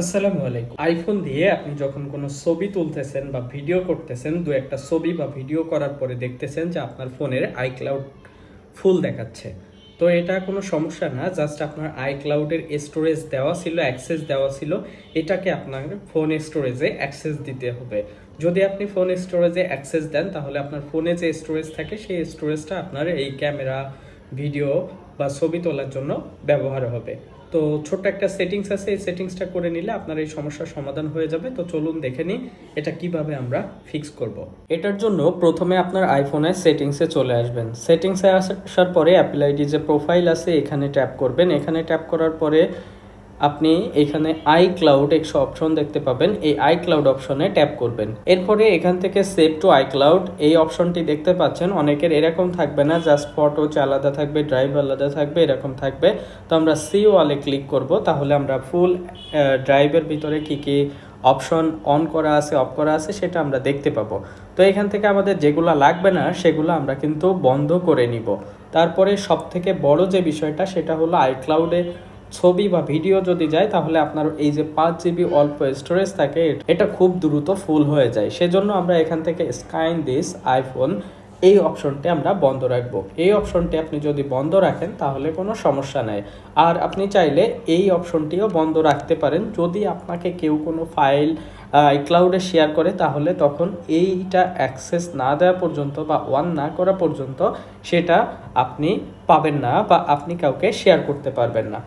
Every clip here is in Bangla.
আসসালামু আলাইকুম। আইফোন দিয়ে আপনি যখন কোনো ছবি তুলতেছেন বা ভিডিও করতেছেন, দু একটা ছবি বা ভিডিও করার পরে দেখতেছেন যে আপনার ফোনের আইক্লাউড ফুল দেখাচ্ছে। তো এটা কোনো সমস্যা না জাস্ট আপনার আইক্লাউডের স্টোরেজ দেওয়া ছিল অ্যাক্সেস দেওয়া ছিল, এটাকে আপনার ফোন স্টোরেজে অ্যাক্সেস দিতে হবে। যদি আপনি ফোন স্টোরেজে অ্যাক্সেস দেন, তাহলে আপনার ফোনে যে স্টোরেজ থাকে, সেই স্টোরেজটা আপনার এই ক্যামেরা ভিডিও বা ছবি তোলার জন্য ব্যবহার হবে। তো ছোট্ট একটা সেটিংস আছে, এই সেটিংসটা করে নিলে আপনার এই সমস্যার সমাধান হয়ে যাবে। তো চলুন দেখে নিই এটা কীভাবে আমরা ফিক্স করব। এটার জন্য প্রথমে আপনার আইফোনে সেটিংসে চলে আসবেন। সেটিংসে আসার পরে অ্যাপেল আইডি যে প্রোফাইল আছে, এখানে ট্যাপ করবেন। এখানে ট্যাপ করার পরে আপনি এখানে আই ক্লাউড একশো অপশন দেখতে পাবেন। এই আই ক্লাউড অপশনে ট্যাপ করবেন। এরপরে এখান থেকে সেভ টু আই ক্লাউড এই অপশনটি দেখতে পাচ্ছেন। অনেকের এরকম থাকবে না জাস্ট ফটো হচ্ছে আলাদা থাকবে ড্রাইভ আলাদা থাকবে, এরকম থাকবে। তো আমরা সি ওয়ালে ক্লিক করব। তাহলে আমরা ফুল ড্রাইভের ভিতরে কি কি অপশন অন করা আছে অফ করা আছে, সেটা আমরা দেখতে পাবো। তো এখান থেকে আমাদের যেগুলো লাগবে না, সেগুলো আমরা কিন্তু বন্ধ করে নিব। তারপরে সব থেকে বড় যে বিষয়টা, সেটা হলো আইক্লাউডে ছবি বা ভিডিও যদি যায়, তাহলে আপনার এই যে পাঁচ জিবি অল্প স্টোরেজ থাকে, এটা খুব দ্রুত ফুল হয়ে যায়। সেজন্য আমরা এখান থেকে স্কাইন দিস আইফোন এই অপশনটি আমরা বন্ধ রাখব। এই অপশনটি আপনি যদি বন্ধ রাখেন, তাহলে কোনো সমস্যা নেই। আর আপনি চাইলে এই অপশনটিও বন্ধ রাখতে পারেন। যদি আপনাকে কেউ কোনো ফাইল ক্লাউডে শেয়ার করে, তাহলে তখন এইটা অ্যাক্সেস না দেওয়া পর্যন্ত বা ওয়ান না করা পর্যন্ত, সেটা আপনি পাবেন না বা আপনি কাউকে শেয়ার করতে পারবেন না।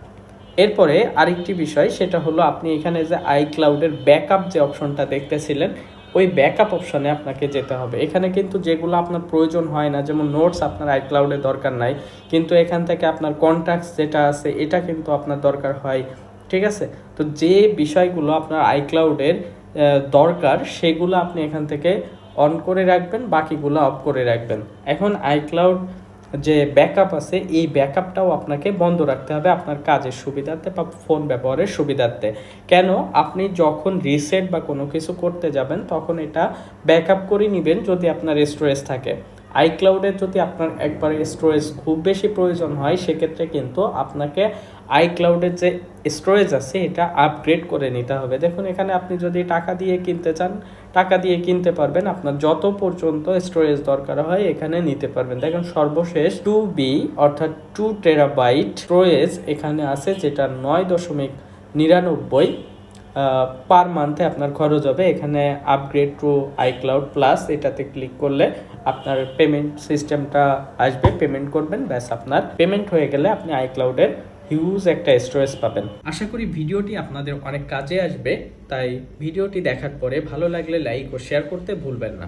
এরপরে আরেকটি বিষয়, সেটা হলো আপনি এখানে যে আই ক্লাউডের ব্যাকআপ যে অপশনটা দেখতেছিলেন, ওই ব্যাকআপ অপশনে আপনাকে যেতে হবে। এখানে কিন্তু যেগুলো আপনার প্রয়োজন হয় না, যেমন নোটস আপনার আই ক্লাউডে দরকার নাই, কিন্তু এখান থেকে আপনার কন্ট্যাক্টস যেটা আছে, এটা কিন্তু আপনার দরকার হয়, ঠিক আছে? তো যে বিষয়গুলো আপনার আই ক্লাউডের দরকার, সেগুলো আপনি এখান থেকে অন করে রাখবেন, বাকিগুলো অফ করে রাখবেন। এখন আই ক্লাউড যে ব্যাকআপ আছে, এই ব্যাকআপটাও আপনাকে বন্ধ রাখতে হবে আপনার কাজের সুবিধার্থে বা ফোন ব্যবহারের সুবিধার্থে। কেন? আপনি যখন রিসেট বা কোনো কিছু করতে যাবেন, তখন এটা ব্যাকআপ করে নেবেন যদি আপনার স্টোরেজ থাকে। আইক্লাউডের যদি আপনার একবারে স্টোরেজ খুব বেশি প্রয়োজন হয়, সেক্ষেত্রে কিন্তু আপনাকে আইক্লাউডের যে স্টোরেজ আছে, এটা আপগ্রেড করে নিতে হবে। দেখুন, এখানে আপনি যদি টাকা দিয়ে কিনতে চান, টাকা দিয়ে কিনতে পারবেন। আপনার যত পর্যন্ত স্টোরেজ দরকার হয়, এখানে নিতে পারবেন। দেখুন, সর্বশেষ টু বি অর্থাৎ টু টেরাবাইট স্টোরেজ এখানে আছে, যেটা নয় দশমিক নিরানব্বই পার মান্থে আপনার খরচ হবে। এখানে আপগ্রেড টু আইক্লাউড প্লাস এটাতে ক্লিক করলে আপনার পেমেন্ট সিস্টেমটা আসবে। পেমেন্ট করবেন, ব্যাস আপনার পেমেন্ট হয়ে গেলে আপনি আইক্লাউডের হিউজ একটা স্টোরেজ পাবেন। আশা করি ভিডিওটি আপনাদের অনেক কাজে আসবে। তাই ভিডিওটি দেখার পরে ভালো লাগলে লাইক ও শেয়ার করতে ভুলবেন না।